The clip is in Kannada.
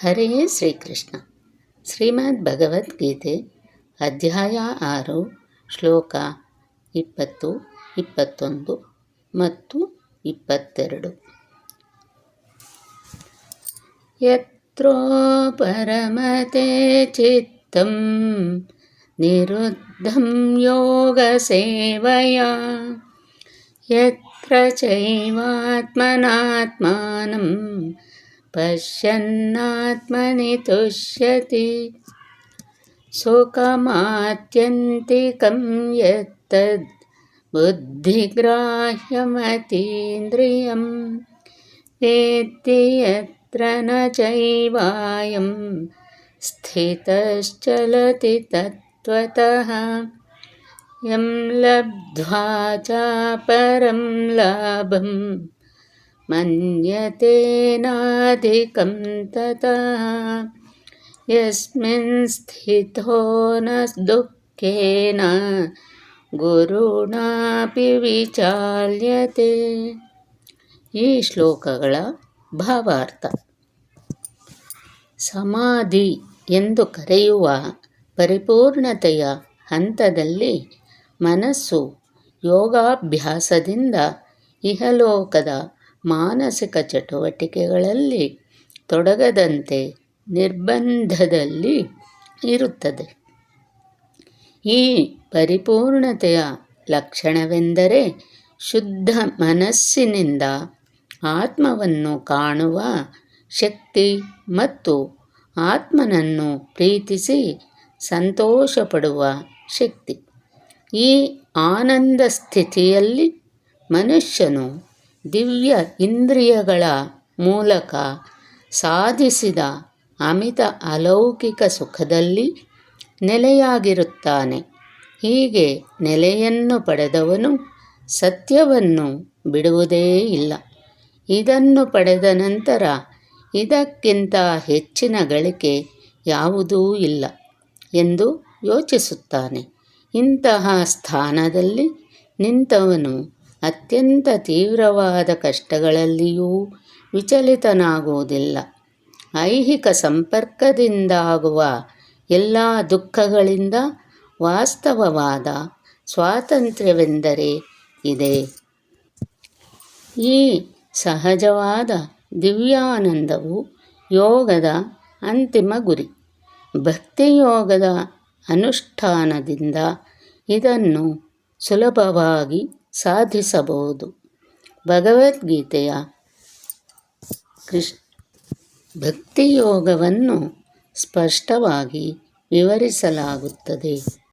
ಹರೇ ಶ್ರೀಕೃಷ್ಣ. ಶ್ರೀಮದ್ ಭಗವದ್ಗೀತೆ ಅಧ್ಯಾಯ ಆರು, ಶ್ಲೋಕ ಇಪ್ಪತ್ತು, ಇಪ್ಪತ್ತೊಂದು ಮತ್ತು ಇಪ್ಪತ್ತೆರಡು. ಯತ್ರೋ ಪರಮತೆ ಚಿತ್ತಂ ಯೋಗ ಸೇವಯ. ಯತ್ರ ಚೈವಾತ್ಮನಾತ್ಮಾನಂ पश्यन्नात्मनि तुष्यति। सुखमात्यन्तिकं यत्तद् बुद्धिग्राह्यमतीन्द्रियं वेत्ति यत्र न चैवायं स्थितश्चलति तत्त्वतः। यं लब्ध्वा चापरं लाभम् मन्यतेनाधिकं ततः यस्मिन् स्थितो न दुःखेन ಗುರುಣಾಪಿ ವಿಚಾಲ್ಯತೆ ಈ ಶ್ಲೋಕಗಳ ಭಾವಾರ್ಥ ಸಮಾಧಿ ಎಂದು ಕರೆಯುವ ಪರಿಪೂರ್ಣತೆಯ ಹಂತದಲ್ಲಿ ಮನಸ್ಸು ಯೋಗಾಭ್ಯಾಸದಿಂದ ಇಹಲೋಕದ ಮಾನಸಿಕ ಚಟುವಟಿಕೆಗಳಲ್ಲಿ ತೊಡಗದಂತೆ ನಿರ್ಬಂಧದಲ್ಲಿ ಇರುತ್ತದೆ. ಈ ಪರಿಪೂರ್ಣತೆಯ ಲಕ್ಷಣವೆಂದರೆ ಶುದ್ಧ ಮನಸ್ಸಿನಿಂದ ಆತ್ಮವನ್ನು ಕಾಣುವ ಶಕ್ತಿ ಮತ್ತು ಆತ್ಮನನ್ನು ಪ್ರೀತಿಸಿ ಸಂತೋಷಪಡುವ ಶಕ್ತಿ. ಈ ಆನಂದ ಸ್ಥಿತಿಯಲ್ಲಿ ಮನುಷ್ಯನು ದಿವ್ಯ ಇಂದ್ರಿಯಗಳ ಮೂಲಕ ಸಾಧಿಸಿದ ಅಮಿತ ಅಲೌಕಿಕ ಸುಖದಲ್ಲಿ ನೆಲೆಯಾಗಿರುತ್ತಾನೆ. ಹೀಗೆ ನೆಲೆಯನ್ನು ಪಡೆದವನು ಸತ್ಯವನ್ನು ಬಿಡುವುದೇ ಇಲ್ಲ. ಇದನ್ನು ಪಡೆದ ನಂತರ ಇದಕ್ಕಿಂತ ಹೆಚ್ಚಿನ ಗಳಿಕೆ ಯಾವುದೂ ಇಲ್ಲ ಎಂದು ಯೋಚಿಸುತ್ತಾನೆ. ಇಂತಹ ಸ್ಥಾನದಲ್ಲಿ ನಿಂತವನು ಅತ್ಯಂತ ತೀವ್ರವಾದ ಕಷ್ಟಗಳಲ್ಲಿಯೂ ವಿಚಲಿತನಾಗುವುದಿಲ್ಲ. ಐಹಿಕ ಸಂಪರ್ಕದಿಂದಾಗುವ ಎಲ್ಲ ದುಃಖಗಳಿಂದ ವಾಸ್ತವವಾದ ಸ್ವಾತಂತ್ರ್ಯವೆಂದರೆ ಇದೆ. ಈ ಸಹಜವಾದ ದಿವ್ಯಾನಂದವು ಯೋಗದ ಅಂತಿಮ ಗುರಿ. ಭಕ್ತಿಯೋಗದ ಅನುಷ್ಠಾನದಿಂದ ಇದನ್ನು ಸುಲಭವಾಗಿ ಸಾಧಿಸಬಹುದು. ಭಗವದ್ಗೀತೆಯ ಕೃಷ್ ಭಕ್ತಿಯೋಗವನ್ನು ಸ್ಪಷ್ಟವಾಗಿ ವಿವರಿಸಲಾಗುತ್ತದೆ.